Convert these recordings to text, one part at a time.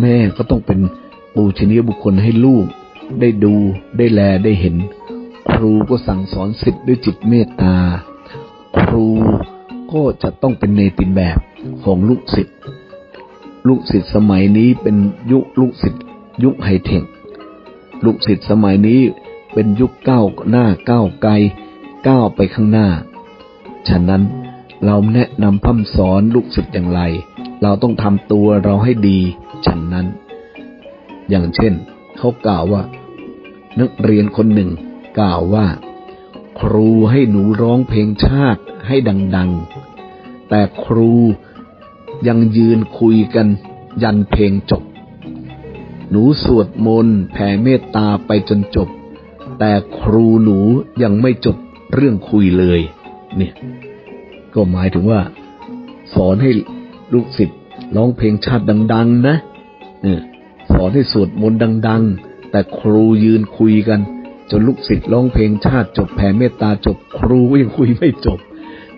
แม่ก็ต้องเป็นปูชนียบุคคลให้ลูก ได้ดูได้แลได้เห็น ครูก็สั่งสอนสิทธิ์ด้วยจิตเมตตา ครูก็จะต้องเป็นเนติแบบของลูกศิษย์ลูกศิษย์สมัยนี้เป็นยุคลูกศิษย์ยุคไฮเทคลูกศิษย์สมัยนี้เป็นยุคก้าวหน้าก้าวไกลก้าวไปข้างหน้า ฉะนั้นเราแนะนำพัฒสอนลูกศิษย์อย่างไร เราต้องทำตัวเราให้ดี ฉะนั้น อย่างเช่น เขากล่าวว่า นักเรียนคนหนึ่งกล่าวว่า ครูให้หนูร้องเพลงชาติให้ดัง ๆ แต่ครูยังยืนคุยกันยันเพลงจบ หนูสวดมนต์แผ่เมตตาไปจนจบ แต่ครูหนูยังไม่จบเรื่องคุยเลย เนี่ย ก็หมายถึงว่า สอนให้ลูกศิษย์ร้องเพลงชาติดัง ๆ นะ เออสอนให้สวดมนต์ดัง ๆ แต่ครูยืนคุยกัน จนลูกศิษย์ร้องเพลงชาติจบแผ่เมตตาจบ ครูก็ยังคุยไม่จบ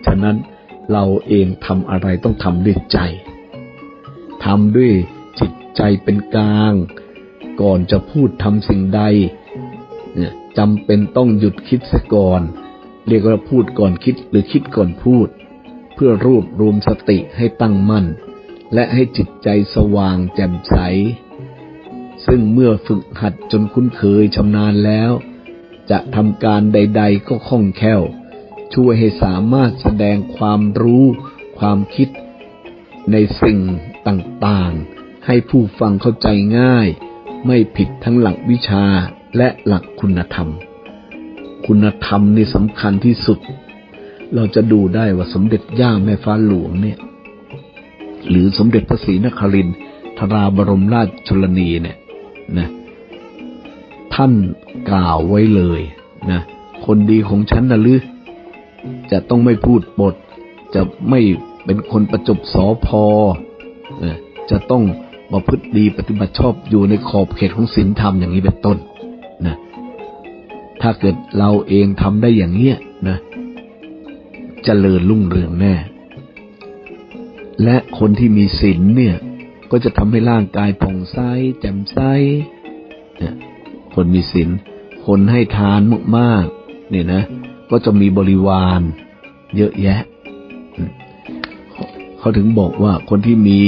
ฉะนั้นเราเองทำอะไรต้องทำด้วยใจทำด้วยจิตใจเป็นกลาง ก่อนจะพูดทำสิ่งใดจำเป็นต้องหยุดคิดเสียก่อน เรียกว่าพูดก่อนคิดหรือคิดก่อนพูด เพื่อรวบรวมสติให้ตั้งมั่น และให้จิตใจสว่างแจ่มใส ซึ่งเมื่อฝึกหัดจนคุ้นเคยชำนาญแล้ว จะทำการใด ๆ ก็คล่องแคล่ว ช่วยให้สามารถแสดงความรู้ ความคิด ในสิ่งต่างๆ ให้ผู้ฟังเข้าใจง่าย ไม่ผิดทั้งหลักวิชาและหลักคุณธรรม คุณธรรมนี่สำคัญที่สุด เราจะดูได้ว่าสมเด็จย่าแม่ฟ้าหลวงเนี่ย หรือสมเด็จพระศรีนครินทราบรมราชชนนีเนี่ยนะท่านกล่าวไว้เลยนะคนดีของฉันนะลือ จะต้องไม่พูดบทจะไม่เป็นคนประจบสอพอจะต้องประพฤติดีปฏิบัติชอบอยู่ในขอบเขตของศีลธรรมอย่างนี้เป็นต้นนะถ้าเกิดเราเองทำได้อย่างเนี้ยนะเจริญรุ่งเรืองแน่ และคนที่มีศีลเนี่ย ก็จะทำให้ร่างกายผ่องใสแจ่มใสเนี่ยคนมีศีลคนให้ทานมากๆเนี่ยนะ ก็จะมีบริวาร เยอะแยะ เขาถึงบอกว่าคนที่มี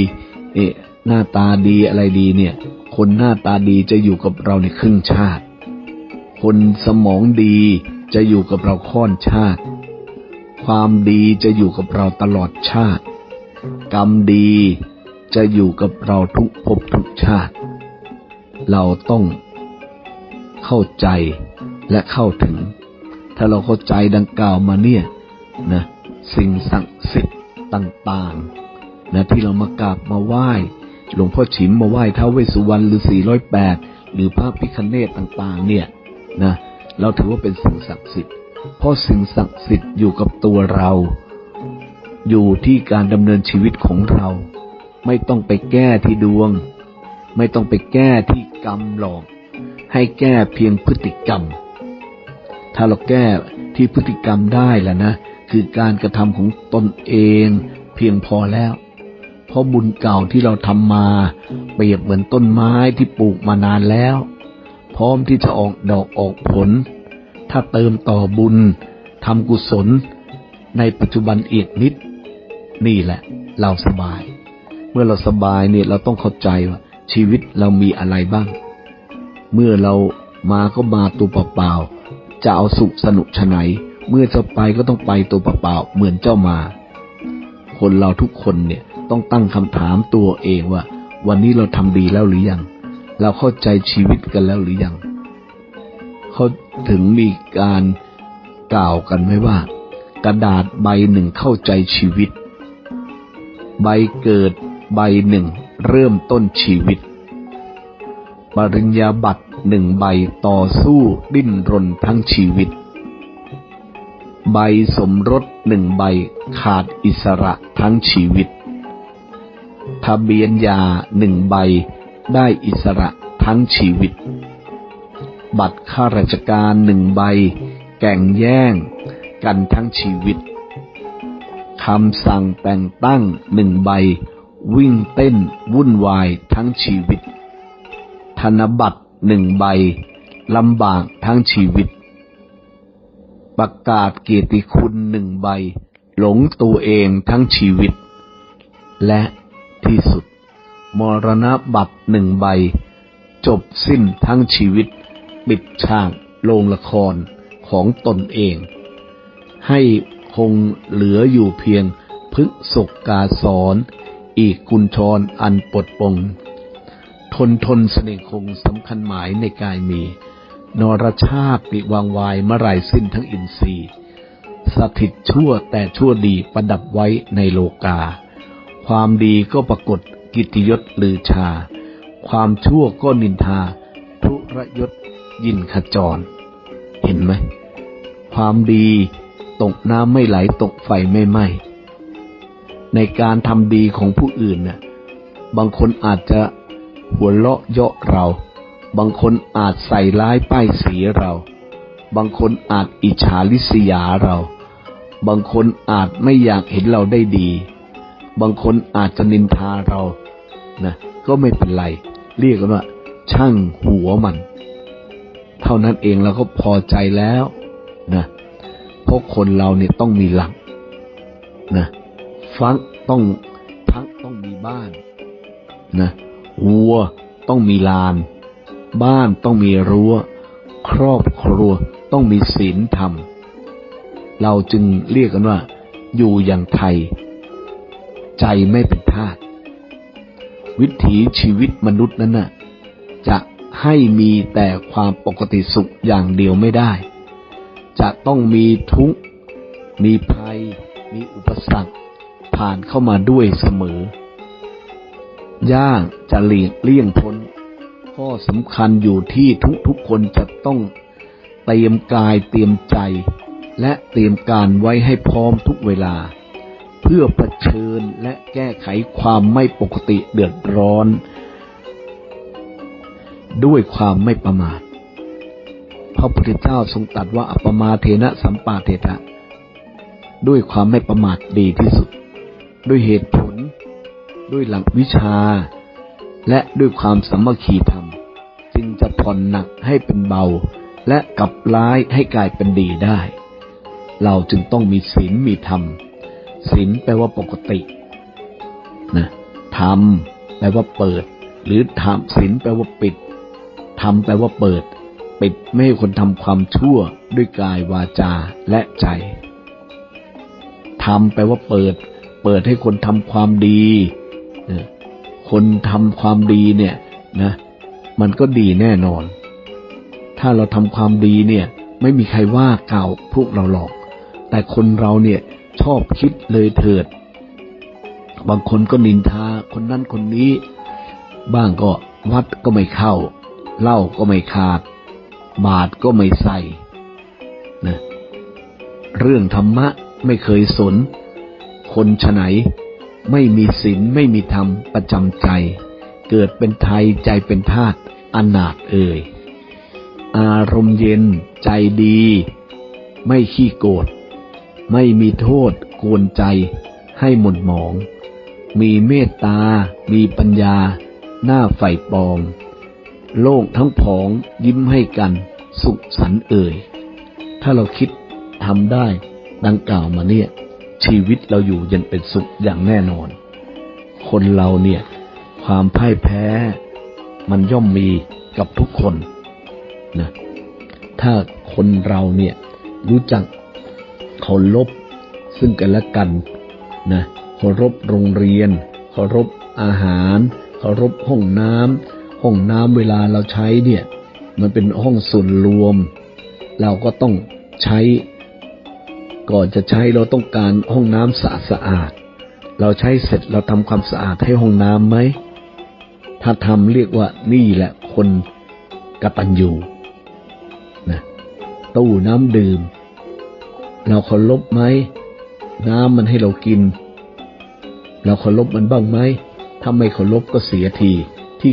เอหน้าตาดีอะไรดีเนี่ย คนหน้าตาดีจะอยู่กับเราในครึ่งชาติ คนสมองดีจะอยู่กับเราค่อนชาติ ความดีจะอยู่กับเราตลอดชาติ กรรมดี จะอยู่กับเราทุกภพทุกชาติ เราต้องเข้าใจและเข้าถึง ถ้าเราเข้าใจดังกล่าวมาเนี่ยนะสิ่งศักดิ์สิทธิ์ต่างๆนะที่เรามากราบมาไหว้หลวงพ่อฉิมมาไหว้ท้าวเวสสุวรรณหรือ408หรือพระพิคเนตต่างๆ เนี่ยนะเราถือว่าเป็นสิ่งศักดิ์สิทธิ์เพราะสิ่งศักดิ์สิทธิ์อยู่กับตัวเรา อยู่ที่การดำเนินชีวิตของเรา ไม่ต้องไปแก้ที่ดวง ไม่ต้องไปแก้ที่กรรมหรอก ให้แก้เพียงพฤติกรรม ถ้าเราแก้ที่พฤติกรรมได้แล้วนะ คือการกระทำของตนเองเพียงพอแล้ว เพราะบุญเก่าที่เราทำมา เปรียบเหมือนต้นไม้ที่ปลูกมานานแล้ว พร้อมที่จะออกดอกออกผล ถ้าเติมต่อบุญทำกุศลในปัจจุบันอีกนิด นี่แหละ เราสบาย เมื่อเราสบายเนี่ยเราต้องเข้าใจว่าชีวิตเรามีอะไรบ้าง เมื่อเรามาก็มาตัวเปล่าๆจะเอาสุขสนุกชะไหน เมื่อจะไปก็ต้องไปตัวเปล่าๆเหมือนเจ้ามา คนเราทุกคนเนี่ยต้องตั้งคำถามตัวเองว่า วันนี้เราทำดีแล้วหรือยัง เราเข้าใจชีวิตกันแล้วหรือยังเขาถึงมีการกล่าวกันไว้ว่า กระดาษใบหนึ่งเข้าใจชีวิต ใบเกิด ใบหนึ่ง เริ่มต้นชีวิต ปริญญาบัตรหนึ่งใบต่อสู้ดิ้นรนทั้งชีวิต ใบสมรสหนึ่งใบขาดอิสระทั้งชีวิต ทะเบียนยาหนึ่งใบได้อิสระทั้งชีวิต บัตรข้าราชการหนึ่งใบ แก่งแย่ง กันทั้งชีวิต คำสั่งแต่งตั้งหนึ่งใบ วิ่งเต้นวุ่นวายทั้งชีวิต ธนบัตรหนึ่งใบลำบากทั้งชีวิต ประกาศเกียรติคุณหนึ่งใบ หลงตัวเองทั้งชีวิต และที่สุด มรณะบัตรหนึ่งใบ จบสิ้นทั้งชีวิต ปิดฉากโรงละครของตนเอง ให้ คงเหลืออยู่เพียงพฤกษกกาสอนอีกกุญชรอันปลดปง ทนทนเสน่ห์คงสำคัญหมายในกายมี นรชาติปิวางวายเมื่อไรสิ้นทั้งอินทรีย์ สถิตชั่วแต่ชั่วดีประดับไว้ในโลกา ความดีก็ปรากฏกิตติยศลือชา ความชั่วก็นินทา ทุรยศยินขจร เห็นไหม ความดี ตกน้ำไม่ไหลตกไฟไม่ไหม้ในการทำดีของผู้อื่นน่ะบางคนอาจจะหัวเราะเยาะเรา บางคนอาจใส่ร้ายป้ายสีเรา บางคนอาจอิจฉาริษยาเรา บางคนอาจไม่อยากเห็นเราได้ดี บางคนอาจจะนินทาเรานะก็ไม่เป็นไร เรียกกันว่า ช่างหัวมัน เท่านั้นเองเราก็พอใจแล้วนะ เพราะคนเราเนี่ยต้องมีหลักนะฟักต้องพักต้องมีบ้านนะวัวต้องมีลาน บ้านต้องมีรัว้ว ครอบครัวต้องมีศีลธรรม เราจึงเรียกกันว่า อยู่อย่างไทย ใจไม่เป็นทาสวิถีชีวิตมนุษย์นั้นน่ะจะให้มีแต่ความปกติสุขอย่างเดียวไม่ได้ จะต้องมีทุกข์ มีภัย มีอุปสรรค ผ่านเข้ามาด้วยเสมอยากจะหลีกเลี่ยงพ้นข้อสำคัญอยู่ที่ทุกๆคนจะต้องเตรียมกายเตรียมใจ และเตรียมการไว้ให้พร้อมทุกเวลา เพื่อเผชิญและแก้ไขความไม่ปกติเดือดร้อน ด้วยความไม่ประมาท พระพุทธเจ้าทรงตรัสว่าอัปมาเทนะสัมปาเทตะด้วยความไม่ประมาทดีที่สุด ด้วยเหตุผล ด้วยหลักวิชา และด้วยความสามัคคีธรรม จึงจะผ่อนหนักให้เป็นเบา และกลับร้ายให้กลายเป็นดีได้ เราจึงต้องมีศีลมีธรรมศีลแปลว่าปกตินะธรรมแปลว่าเปิด หรือธรรมศีลแปลว่าปิดธรรมแปลว่าเปิด ปิดไม่ให้คนทำความชั่วด้วยกายวาจาและใจธรรมแปลว่าเปิด เปิดให้คนทำความดีคนทำความดีเนี่ยนะ มันก็ดีแน่นอน ถ้าเราทำความดีเนี่ย ไม่มีใครว่าเก่าพวกเราหรอก แต่คนเราเนี่ยชอบคิดเลยเถิด บางคนก็นินทาคนนั้นคนนี้ บ้างก็วัดก็ไม่เข้า เล้าก็ไม่ขาด บาทก็ไม่ใส่นะเรื่องธรรมะไม่เคยสน คนฉไหนไม่มีศีลไม่มีธรรมประจำใจ เกิดเป็นไทยใจเป็นทาสอนาถเอ่ย อารมณ์เย็นใจดี ไม่ขี้โกรธไม่มีโทษกวนใจให้หม่นหมอง มีเมตตา มีปัญญา หน้าใฝ่ปอง โลกทั้งผองยิ้มให้กัน สุขสันเอ่ย ถ้าเราคิดทำได้ดังกล่าวมาเนี่ย ชีวิตเราอยู่เย็นเป็นสุขอย่างแน่นอน คนเราเนี่ย ความพ่ายแพ้ มันย่อมมีกับทุกคนนะถ้าคนเราเนี่ยรู้จักเคารพซึ่งกันและกันนะเคารพโรงเรียนเคารพอาหารเคารพห้องน้ำ ห้องน้ำเวลาเราใช้เนี่ย มันเป็นห้องส่วนรวม เราก็ต้องใช้ ก่อนจะใช้เราต้องการห้องน้ำสะอาดสะอาด เราใช้เสร็จเราทำความสะอาดให้ห้องน้ำไหม ถ้าทำเรียกว่านี่แหละคนกตัญญูนะตู้น้ำดื่ม เราเคารพไหม น้ำมันให้เรากิน เราเคารพมันบ้างไหมถ้าไม่เคารพก็เสียทีที่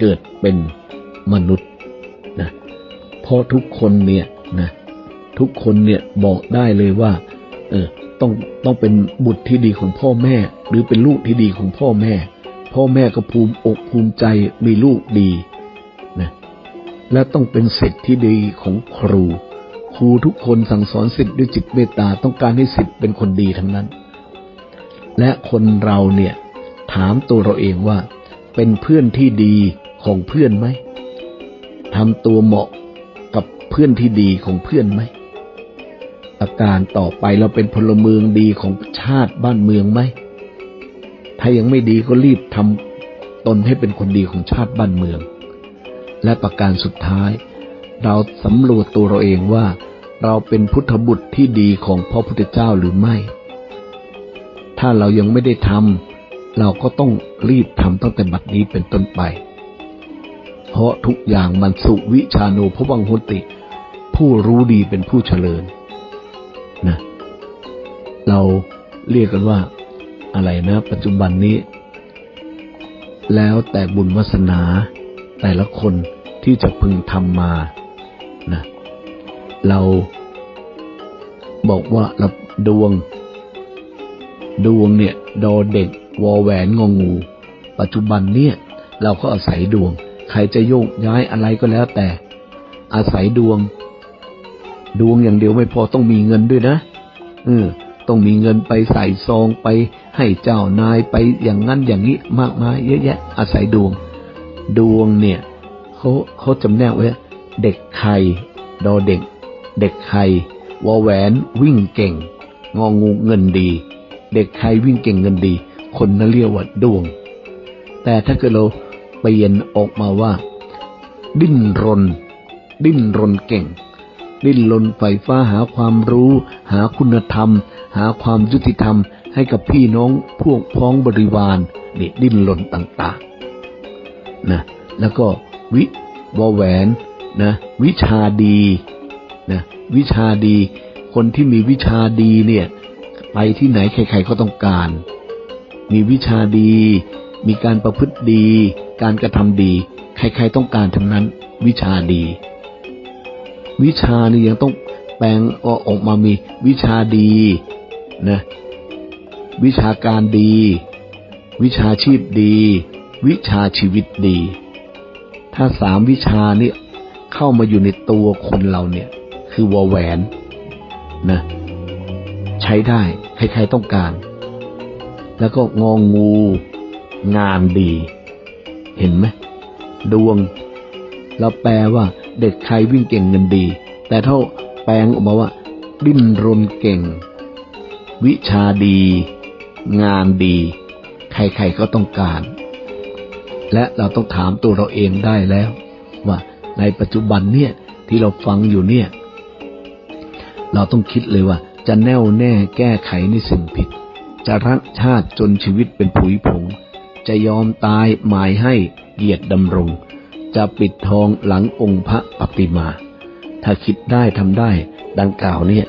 เกิดเป็นมนุษย์นะเพราะทุกคนเนี่ยนะทุกคนเนี่ยบอกได้เลยว่า เออต้องต้องต้องเป็นบุตรที่ดีของพ่อแม่ หรือเป็นลูกที่ดีของพ่อแม่ พ่อแม่ก็ภูมิอกภูมิใจมีลูกดีนะและต้องเป็นสิทธิ์ที่ดีของครู ครูทุกคนสั่งสอนสิทธิ์ด้วยจิตเมตตาต้องการให้สิทธิ์เป็นคนดีทั้งนั้น และคนเราเนี่ยถามตัวเราเองว่า เป็นเพื่อนที่ดี ของเพื่อนไหมทำตัวเหมาะกับเพื่อนที่ดีของเพื่อนไหม อาการต่อไปเราเป็นพลเมืองดีของชาติบ้านเมืองไหม ถ้ายังไม่ดีก็รีบทำตนให้เป็นคนดีของชาติบ้านเมือง และประการสุดท้าย เราสำรวจตัวเราเองว่า เราเป็นพุทธบุตรที่ดีของพระพุทธเจ้าหรือไม่ ถ้าเรายังไม่ได้ทำเราก็ต้องรีบทำตั้งแต่บัดนี้เป็นต้นไป เพราะทุกอย่างมันสุวิชาโนพวังหุติ ผู้รู้ดีเป็นผู้เฉลิญนะเราเรียกกันว่าอะไรนะ ปัจจุบันนี้ แล้วแต่บุญวาสนา แต่ละคนที่จะพึงทำมานะเราบอกว่าเราดวง ดวงเนี่ย ดอเด็ก วอแหวนงองู ปัจจุบันเนี่ย เราก็อาศัยดวง ใครจะโยกย้ายอะไรก็แล้วแต่ อาศัยดวง ดวงอย่างเดียวไม่พอต้องมีเงินด้วยนะเออต้องมีเงินไปใส่ซองไปให้เจ้านายไปอย่างนั้นอย่างนี้มากมายเยอะแยะ อาศัยดวง ดวงเนี่ยเขาเขาจำแนกไว้เด็กไข่ดอเด็ก เด็กไข่วอแหวนวิ่งเก่ง งองูเงินดี เด็กไข่วิ่งเก่งเงินดี คนนั้นเรียกว่าดวง แต่ถ้าเกิดเรา เปลี่ยนออกมาว่า ดิ้นรน ดิ้นรนเก่ง ดิ้นรนไฟฟ้าหาความรู้ หาคุณธรรม หาความยุติธรรม ให้กับพี่น้องพวกพ้องบริวารนี่ดิ้นรนต่างๆนะแล้วก็วิวแหวนนะวิชาดีนะวิชาดี คนที่มีวิชาดีเนี่ยไปที่ไหนใครๆก็ต้องการ มีวิชาดี มีการประพฤติดี การกระทำดี ใครๆต้องการทั้งนั้น วิชาดี วิชานี่ยังต้องแปลงออกมามีวิชาดีนะวิชาการดี วิชาชีพดี วิชาชีวิตดี ถ้าสามวิชานี่เข้ามาอยู่ในตัวคนเราเนี่ย คือวอแหวนนะใช้ได้ใครๆต้องการ แล้วก็งองงู งานดี เห็นไหมดวง เราแปลว่าเด็กใครวิ่งเก่งเงินดี แต่ถ้าแปลงออกมาว่า ดิ้นรนเก่ง วิชาดี งานดี ใครๆก็ต้องการ และเราต้องถามตัวเราเองได้แล้ว ว่าในปัจจุบันเนี่ยที่เราฟังอยู่เนี่ย เราต้องคิดเลยว่า จะแน่วแน่แก้ไขในสิ่งผิด จะรักชาติจนชีวิตเป็นผุยผง จะยอมตายหมายให้เหยียดดำรง จะปิดทองหลังองค์พระปฏิมา ถ้าคิดได้ทำได้ ดังกล่าวเนี่ยจ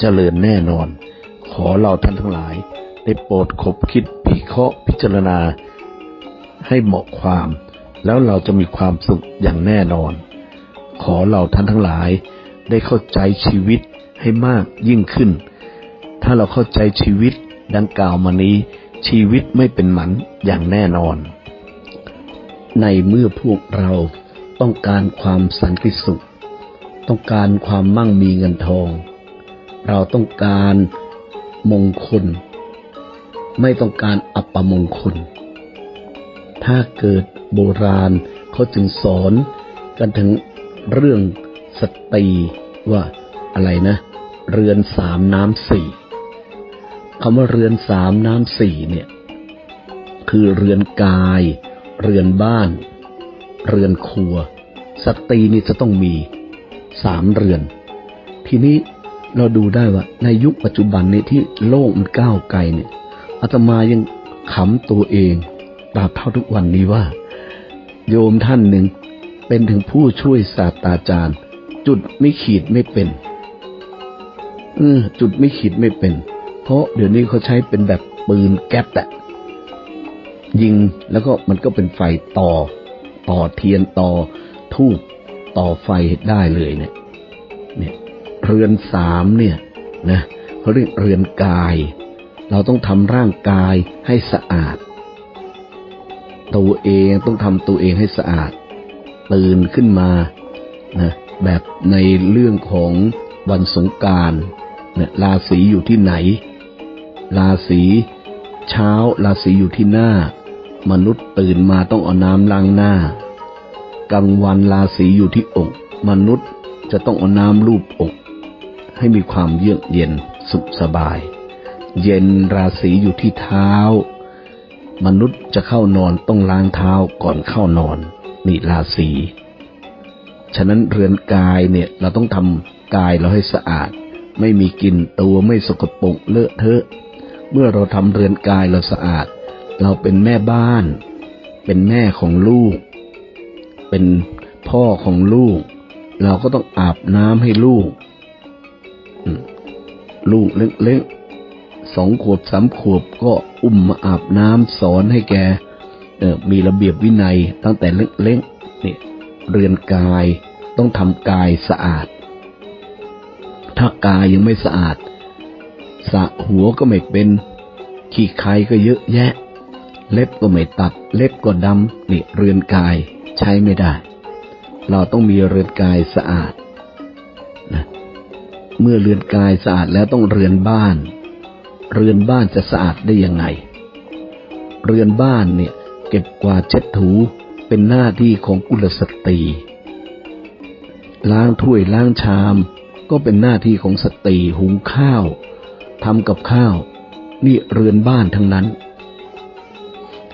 เจริญแน่นอน ขอเราท่านทั้งหลาย ได้โปรดคบคิดพิเคราะห์พิจารณา ให้เหมาะความ แล้วเราจะมีความสุขอย่างแน่นอน ขอเราท่านทั้งหลาย ได้เข้าใจชีวิตให้มากยิ่งขึ้น ถ้าเราเข้าใจชีวิตดังกล่าวมานี้ ชีวิตไม่เป็นหมันอย่างแน่นอน ในเมื่อพวกเราต้องการความสันติสุข ต้องการความมั่งมีเงินทอง เราต้องการมงคล ไม่ต้องการอัปมงคล ถ้าเกิดโบราณเขาจึงสอนกันถึงเรื่องสตรีว่าอะไรนะ เรือนสามน้ำสี่ คำว่าเรือนสามน้ำสี่เนี่ย คือเรือนกาย เรือนบ้าน เรือนครัว สตรีนี่จะต้องมีสามเรือน ทีนี้เราดูได้ว่า ในยุคปัจจุบันนี้ที่โลกมันก้าวไกลเนี่ยอาตมายังขำตัวเองตราบเท่าทุกวันนี้ว่า โยมท่านหนึ่งเป็นถึงผู้ช่วยศาสตราจารย์ จุดไม่ขีดไม่เป็นออจุดไม่ขีดไม่เป็น เพราะเดี๋ยวนี้เขาใช้เป็นแบบปืนแก๊ปอะยิงแล้วก็มันก็เป็นไฟต่อ ต่อเทียนต่อทูบต่อไฟได้เลยเนี่ย เนี่ย เรือนสามเนี่ยนะเขาเรียกเรือนกาย เราต้องทำร่างกายให้สะอาด ตัวเองต้องทำตัวเองให้สะอาด ตื่นขึ้นมานะแบบในเรื่องของวันสงการเนี่ยราศีอยู่ที่ไหน ราศีเช้าราศีอยู่ที่หน้า มนุษย์ตื่นมาต้องเอาน้ำล้างหน้ากลางวันราศีอยู่ที่อก มนุษย์จะต้องเอาน้ำลูบอก ให้มีความเยือกเย็นสุขสบาย เย็นราศีอยู่ที่เท้า มนุษย์จะเข้านอนต้องล้างเท้าก่อนเข้านอนนี่ราศีฉะนั้นเรือนกายเนี่ยเราต้องทำกายเราให้สะอาด ไม่มีกลิ่นตัวไม่สกปรกเลอะเทอะ เมื่อเราทำเรือนกายเราสะอาด เราเป็นแม่บ้าน เป็นแม่ของลูก เป็นพ่อของลูก เราก็ต้องอาบน้ำให้ลูก ลูกเล็กๆสองขวบสามขวบก็อุ้มมาอาบน้ำสอนให้แกออมีระเบียบวินัยตั้งแต่เล็กๆนี่เรือนกายต้องทำกายสะอาด ถ้ากายยังไม่สะอาด สระหัวก็ไม่เป็น ขี้ใครก็เยอะแยะ เล็บก็ไม่ตัด เล็บก็ดำนี่เรือนกายใช้ไม่ได้ เราต้องมีเรือนกายสะอาดนะเมื่อเรือนกายสะอาดแล้วต้องเรือนบ้าน เรือนบ้านจะสะอาดได้ยังไง เรือนบ้านเนี่ย เก็บกวาดเช็ดถูเป็นหน้าที่ของกุลสตรีล้างถ้วยล้างชามก็เป็นหน้าที่ของสตรีหุงข้าว ทำกับข้าว นี่เรือนบ้านทั้งนั้น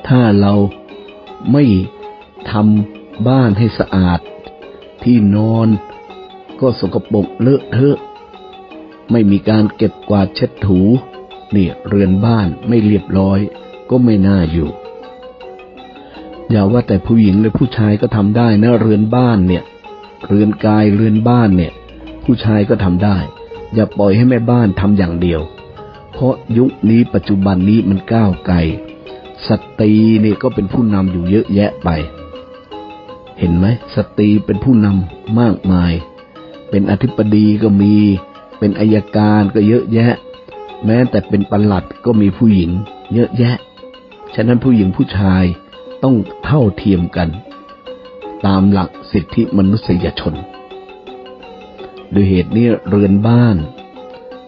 ถ้าเราไม่ทำบ้านให้สะอาด ที่นอนก็สกปรกเลอะเทอะ ไม่มีการเก็บกวาดเช็ดถูนี่เรือนบ้านไม่เรียบร้อย ก็ไม่น่าอยู่ อย่าว่าแต่ผู้หญิงเลยผู้ชายก็ทำได้นะเรือนบ้านเนี่ย เรือนกายเรือนบ้านเนี่ย ผู้ชายก็ทำได้ อย่าปล่อยให้แม่บ้านทำอย่างเดียว เพราะยุคนี้ปัจจุบันนี้มันก้าวไกลสตรีนี่ก็เป็นผู้นำอยู่เยอะแยะไป เห็นไหมสตรีเป็นผู้นำมากมาย เป็นอธิบดีก็มี เป็นอายการก็เยอะแยะ แม้แต่เป็นปลัดก็มีผู้หญิง เยอะแยะ ฉะนั้นผู้หญิงผู้ชายต้องเท่าเทียมกัน ตามหลักสิทธิมนุษยชน ด้วยเหตุนี้เรือนบ้าน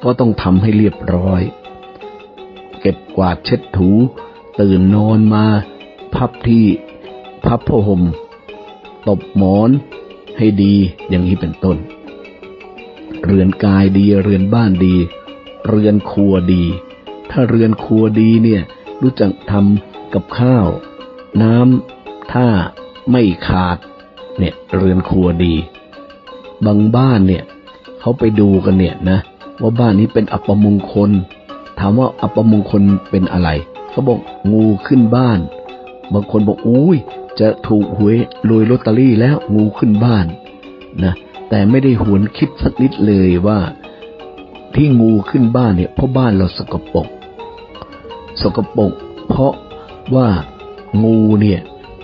ก็ต้องทำให้เรียบร้อย เก็บกวาดเช็ดถู ตื่นนอนมา พับที่พับผ้าห่มตบหมอนให้ดีอย่างนี้เป็นต้น เรือนกายดีเรือนบ้านดี เรือนครัวดี ถ้าเรือนครัวดีเนี่ยรู้จักทำกับข้าว น้ำถ้าไม่ขาดเนี่ยเรือนครัวดี บางบ้านเนี่ย เขาไปดูกันเนี่ยนะ ว่าบ้านนี้เป็นอัปมงคล ถามว่าอัปมงคลเป็นอะไรเขาบอกงูขึ้นบ้าน บางคนบอกอุ้ยจะถูกหวยรวยลอตเตอรี่แล้วงูขึ้นบ้านนะแต่ไม่ได้หวนคิดสักนิดเลยว่า ที่งูขึ้นบ้านเนี่ยเพราะบ้านเราสกปรกสกปรกเพราะว่างูเนี่ย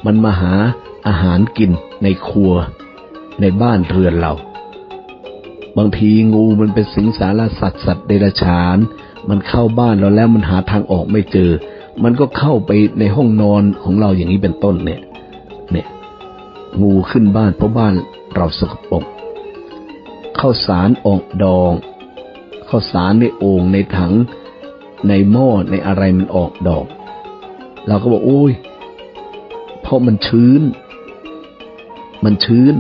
มันมาหาอาหารกินในครัวในบ้านเรือนเรา บางทีงูมันเป็นสิงสารสัตว์สัตว์เดรัจฉาน มันเข้าบ้านเราแล้วมันหาทางออกไม่เจอ มันก็เข้าไปในห้องนอนของเราอย่างนี้เป็นต้นเนี่ย เนี่ย งูขึ้นบ้านเพราะบ้านเราสกปรกข้าวสารออกดองข้าวสารในโอ่งในถังในหม้อในอะไรมันออกดอก เราก็บอกโอ้ยเพราะมันชื้น มันชื้น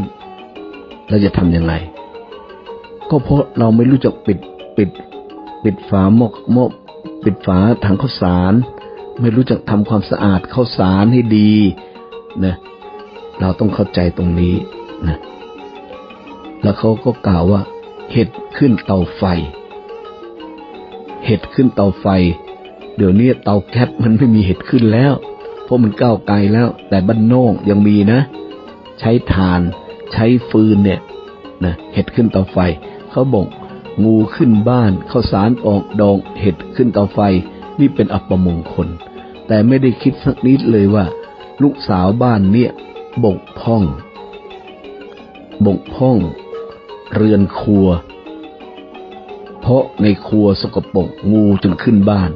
เราจะทำยังไง ก็เพราะเราไม่รู้จักปิดปิด ปิดฝาหม้อหม้อปิดฝาถังข้าวสาร ไม่รู้จักทำความสะอาดข้าวสารให้ดีนะเราต้องเข้าใจตรงนี้นะแล้วเขาก็กล่าวว่าเห็ดขึ้นเตาไฟ เห็ดขึ้นเตาไฟ เดี๋ยวนี้เตาแก๊สมันไม่มีเห็ดขึ้นแล้ว เพราะมันก้าวไกลแล้ว แต่บ้านนอกยังมีนะ ใช้ถ่าน ใช้ฟืนเนี่ยนะเห็ดขึ้นเตาไฟ เขาบอกงูขึ้นบ้านข้าวสารออกดองเห็ดขึ้นเตาไฟ นี่เป็นอัปมงคล แต่ไม่ได้คิดสักนิดเลยว่า ลูกสาวบ้านเนี่ยบกพร่อง บกพร่อง เรือนครัว เพราะในครัวสกปรกงูจึงขึ้นบ้าน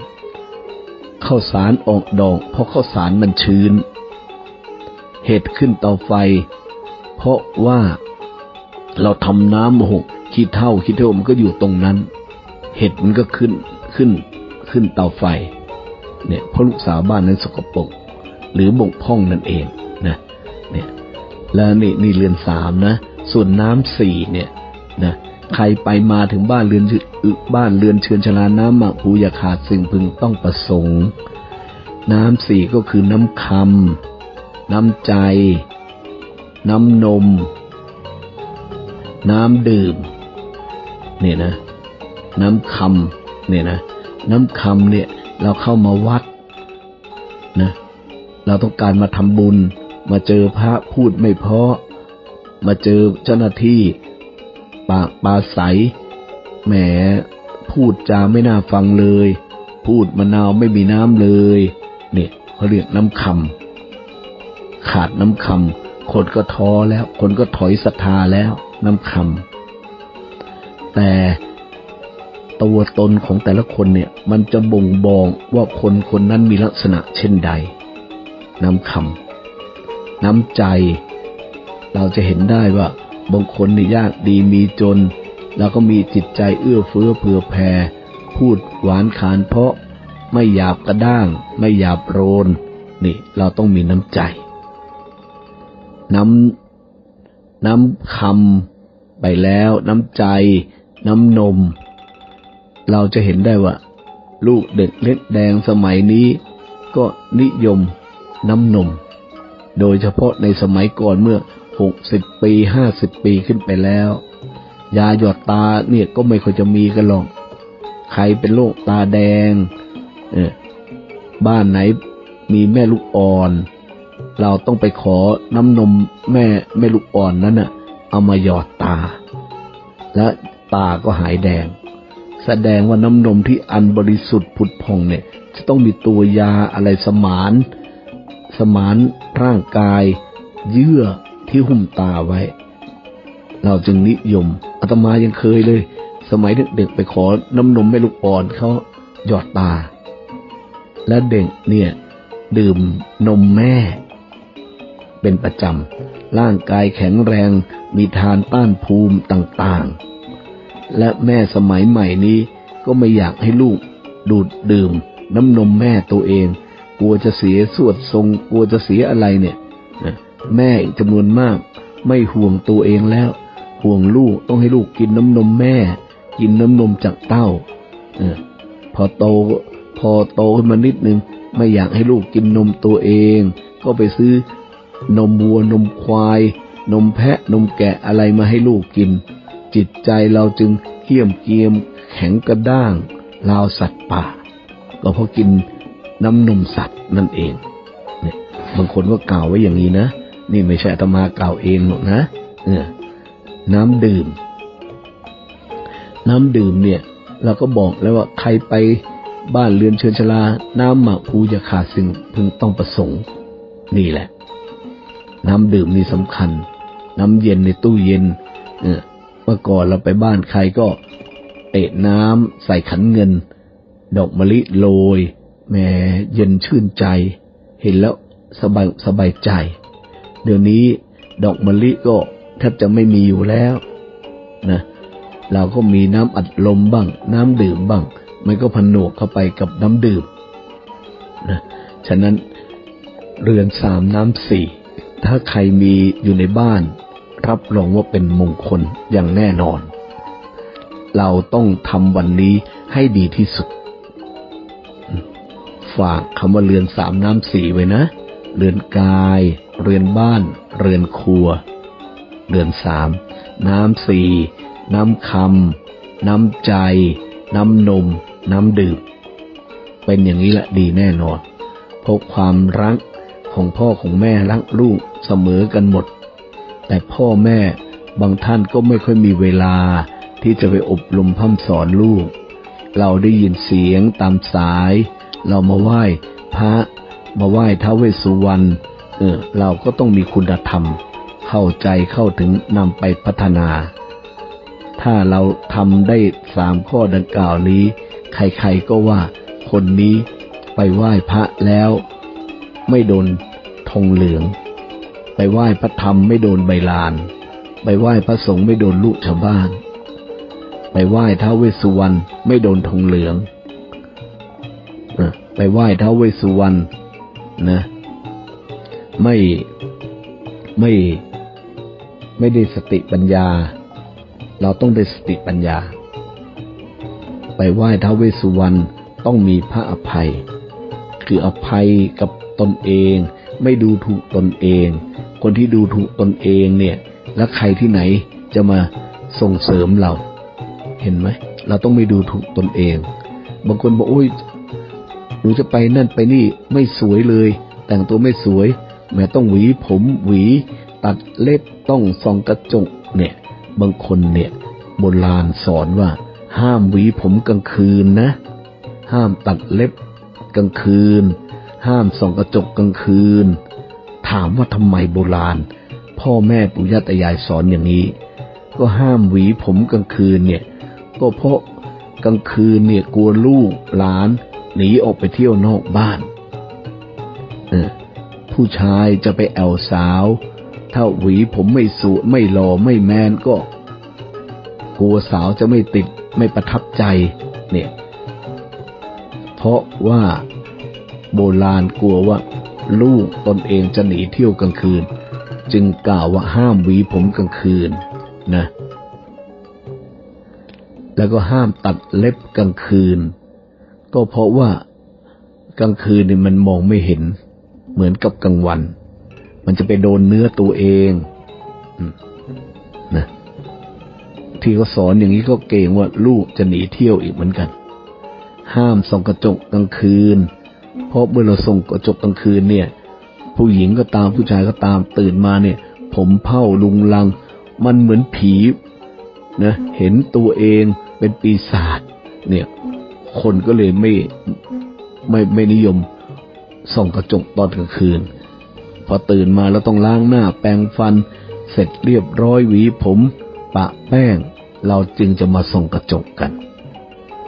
ข้าวสารออกดอกเพราะข้าวสารมันชื้น เห็ดขึ้นเตาไฟ เพราะว่าเราทำน้ำหก ขี้เท่าขี้เท่ามันก็อยู่ตรงนั้น เห็ดมันก็ขึ้นขึ้นขึ้นเตาไฟ เนี่ยเพราะลูกสาวบ้านนั้นสกปรกหรือบกพร่องนั่นเองนะเนี่ยแล้วนี่นี่เรือนสามนะส่วนน้ำสี่เนี่ยนะใครไปมาถึงบ้านเรือนอึบ้านเรือนเชือนชลาน้ำมักผูอย่าขาดสิ่งพึงต้องประสงค์ น้ำสี่ก็คือน้ำคำน้ำใจ น้ำนม น้ำดื่ม เนี่ยนะ น้ำคำเนี่ยนะ น้ำคำเนี่ย เราเข้ามาวัดนะ เราต้องการมาทำบุญ มาเจอพระพูดไม่เพราะ มาเจอเจ้าหน้าที่ ปากปลาใสแหมพูดจาไม่น่าฟังเลย พูดมะนาวไม่มีน้ำเลย เนี่ยเขาเรียกน้ำคำขาดน้ำคำคนก็ท้อแล้ว คนก็ถอยศรัทธาแล้ว น้ำคำ แต่ตัวตนของแต่ละคนเนี่ย มันจะบ่งบอกว่าคนคนนั้นมีลักษณะเช่นใด น้ำคำน้ำใจ เราจะเห็นได้ว่าบางคนนี่ยากดีมีจน แล้วก็มีจิตใจเอื้อเฟื้อเผื่อแผ่พูดหวานขานเพราะไม่หยาบกระด้าง ไม่หยาบโรนนี่เราต้องมีน้ำใจ น้ำน้ำคำไปแล้วน้ำใจ น้ำนม เราจะเห็นได้ว่า ลูกเด็กเล็กแดงสมัยนี้ ก็นิยมน้ำนม โดยเฉพาะในสมัยก่อนเมื่อหกสิบปีห้าสิบปีขึ้นไปแล้ว ยาหยอดตาเนี่ยก็ไม่ค่อยจะมีกันหรอก ใครเป็นโรคตาแดง เออบ้านไหนมีแม่ลูกอ่อน เราต้องไปขอน้ำนมแม่แม่ลูกอ่อนนั้นน่ะ เอามาหยอดตา และ ตาก็หายแดง แสดงว่าน้ำนมที่อันบริสุทธิ์ผุดผ่องเนี่ย จะต้องมีตัวยาอะไรสมาน สมานร่างกาย เยื่อที่หุ้มตาไว้ เราจึงนิยมอาตมายังเคยเลย สมัยเด็กๆไปขอน้ำนมแม่ลูกอ่อนเขาหยอดตา และเด็กเนี่ย ดื่มนมแม่ เป็นประจำร่างกายแข็งแรงมีทานต้านภูมิต่างๆ และแม่สมัยใหม่นี้ก็ไม่อยากให้ลูก ดูดดื่ม น้ำนมแม่ตัวเอง กลัวจะเสียสวดทรง กลัวจะเสียอะไรเนี่ยแม่อีกจำนวนมาก ไม่ห่วงตัวเองแล้ว ห่วงลูกต้องให้ลูกกินน้ำนมแม่ กินน้ำนมจากเต้าพอโตพอโตขึ้นมานิดนึงไม่อยากให้ลูกกินนมตัวเอง ก็ไปซื้อนมวัวนมควาย นมแพะนมแกะอะไรมาให้ลูกกิน จิตใจเราจึงเขี่ยมเกียมแข็งกระด้างราวสัตว์ป่า ก็เพราะกินน้ำนมสัตว์นั่นเองเนี่ยบางคนก็กล่าวไว้อย่างนี้นะ นี่ไม่ใช่อาตมากล่าวเองหรอกนะเออน้ำดื่ม น้ำดื่มเนี่ย เราก็บอกแล้วว่าใครไปบ้านเรือนเชิญชลา น้ำหมักภูอย่าขาดสิ่งพึงต้องประสงค์ นี่แหละ น้ำดื่มนี่สำคัญ น้ำเย็นในตู้เย็น เออ เมื่อก่อนเราไปบ้านใครก็เตะน้ำใส่ขันเงิน ดอกมะลิโรยแหมเย็นชื่นใจ เห็นแล้วสบายสบายใจ เดี๋ยวนี้ดอกมะลิก็แทบจะไม่มีอยู่แล้วนะเราก็มีน้ำอัดลมบ้าง น้ำดื่มบ้าง มันก็ผนวกเข้าไปกับน้ำดื่มนะฉะนั้นเรือนสามน้ำสี่ถ้าใครมีอยู่ในบ้าน รับรองว่าเป็นมงคลอย่างแน่นอน เราต้องทำวันนี้ให้ดีที่สุด ฝากคำว่าเรือนสามน้ำสีไว้นะ เรือนกาย เรือนบ้าน เรือนครัว เรือนสาม น้ำสีน้ำคำน้ำใจ น้ำนม น้ำดื่ม เป็นอย่างนี้แหละดีแน่นอนพราะความรักของพ่อของแม่รักลูกเสมอกันหมด แต่พ่อแม่บางท่านก็ไม่ค่อยมีเวลาที่จะไปอบรมพัฒสอนลูก เราได้ยินเสียงตามสาย เรามาไหว้พระมาไหว้ท้าวเวสสุวรรณเออเราก็ต้องมีคุณธรรม เข้าใจเข้าถึงนำไปพัฒนา ถ้าเราทำได้สามข้อดังกล่าวนี้ ใครๆก็ว่าคนนี้ไปไหว้พระแล้ว ไม่โดนธงเหลือง ไปไหว้พระธรรมไม่โดนใบลาน ไปไหว้พระสงฆ์ไม่โดนลูกชาวบ้าน ไปไหว้ท้าวเวสสุวรรณไม่โดนธงเหลืองไปไหว้ท้าวเวสสุวรรณนะ ไม่ไม่ไม่ได้สติปัญญา เราต้องได้สติปัญญา ไปไหว้ท้าวเวสสุวรรณต้องมีพระอภัย คืออภัยกับตนเอง ไม่ดูถูกตนเอง คนที่ดูถูกตนเองเนี่ย แล้วใครที่ไหนจะมาส่งเสริมเรา เห็นไหม เราต้องไม่ดูถูกตนเอง บางคนบอกโอ้ยหนูจะไปนั่นไปนี่ไม่สวยเลย แต่งตัวไม่สวยแม้ต้องหวีผมหวี ตัดเล็บต้องส่องกระจกเนี่ย บางคนเนี่ยโบราณสอนว่า ห้ามหวีผมกลางคืนนะ ห้ามตัดเล็บกลางคืน ห้ามส่องกระจกกลางคืนามว่าทำไมโบราณ พ่อแม่ปู่ย่าตายายสอนอย่างนี้ ก็ห้ามหวีผมกลางคืนเนี่ย ก็เพราะกลางคืนเนี่ยกลัวลูกหลานหนีออกไปเที่ยวนอกบ้านออผู้ชายจะไปแอวสาว ถ้าหวีผมไม่สวยไม่หล่อไม่แมนก็ กลัวสาวจะไม่ติดไม่ประทับใจ เนี่ย เพราะว่าโบราณกลัวว่า ลูกตนเองจะหนีเที่ยวกลางคืน จึงกล่าวว่าห้ามหวีผมกลางคืนนะ แล้วก็ห้ามตัดเล็บกลางคืน ก็เพราะว่ากลางคืนนี่มันมองไม่เห็น เหมือนกับกลางวัน มันจะไปโดนเนื้อตัวเองนะที่เขาสอนอย่างนี้ก็เกรงว่าลูกจะหนีเที่ยวอีกเหมือนกัน ห้ามส่องกระจกกลางคืน ราะเมื่อเราส่องกระจกกลางคืนเนี่ย ผู้หญิงก็ตามผู้ชายก็ตามตื่นมาเนี่ย ผมเผ้าลุงลัง มันเหมือนผีนะเห็นตัวเองเป็นปีศาจเนี่ย คนก็เลยไม่ไม่ไม่นิยมส่องกระจกตอนกลางคืน พอตื่นมาแล้วต้องล้างหน้าแปรงฟัน เสร็จเรียบร้อยหวีผม ปะแป้ง เราจึงจะมาส่องกระจกกัน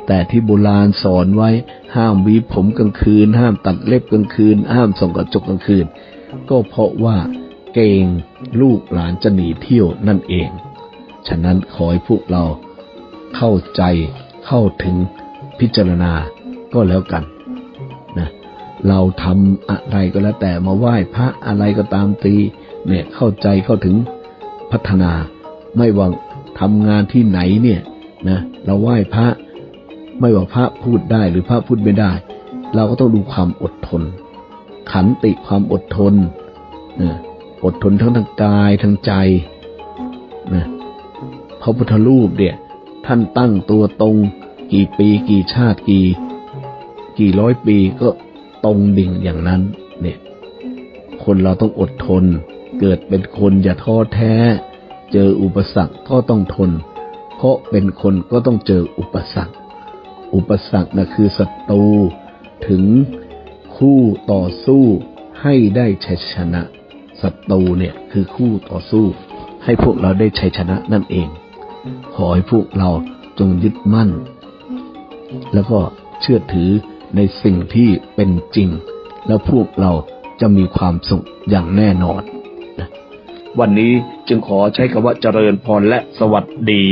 แต่ที่โบราณสอนไว้ห้ามวีผมกลางคืน ห้ามตัดเล็บกลางคืน ห้ามส่องกระจกกลางคืน ก็เพราะว่าเกรงลูกหลานจะหนีเที่ยวนั่นเอง ฉะนั้นขอให้พวกเราเข้าใจเข้าถึงพิจารณาก็แล้วกันนะเราทำอะไรก็แล้วแต่มาไหว้พระอะไรก็ตามตีเนี่ยเข้าใจเข้าถึงพัฒนาไม่ว่าทำงานที่ไหนเนี่ยนะเราไหว้พระ ไม่ว่าพระพูดได้หรือพระพูดไม่ได้ เราก็ต้องดูความอดทน ขันติความอดทนนะอดทนทั้งทางกายทางใจนะพระพุทธรูปเนี่ย ท่านตั้งตัวตรง กี่ปี กี่ชาติกี่ กี่ร้อยปีก็ตรงดิ่งอย่างนั้น เนี่ย คนเราต้องอดทน เกิดเป็นคนอย่าท้อแท้ เจออุปสรรคก็ต้องทน เพราะเป็นคนก็ต้องเจออุปสรรค อุปสรรคนะคือศัตรู ถึงคู่ต่อสู้ให้ได้ชัยชนะศัตรูเนี่ยคือคู่ต่อสู้ ให้พวกเราได้ชัยชนะนั่นเอง ขอให้พวกเราจงยึดมั่น แล้วก็เชื่อถือในสิ่งที่เป็นจริง แล้วพวกเราจะมีความสุขอย่างแน่นอนนะวันนี้จึงขอใช้คำว่าเจริญพรและสวัสดี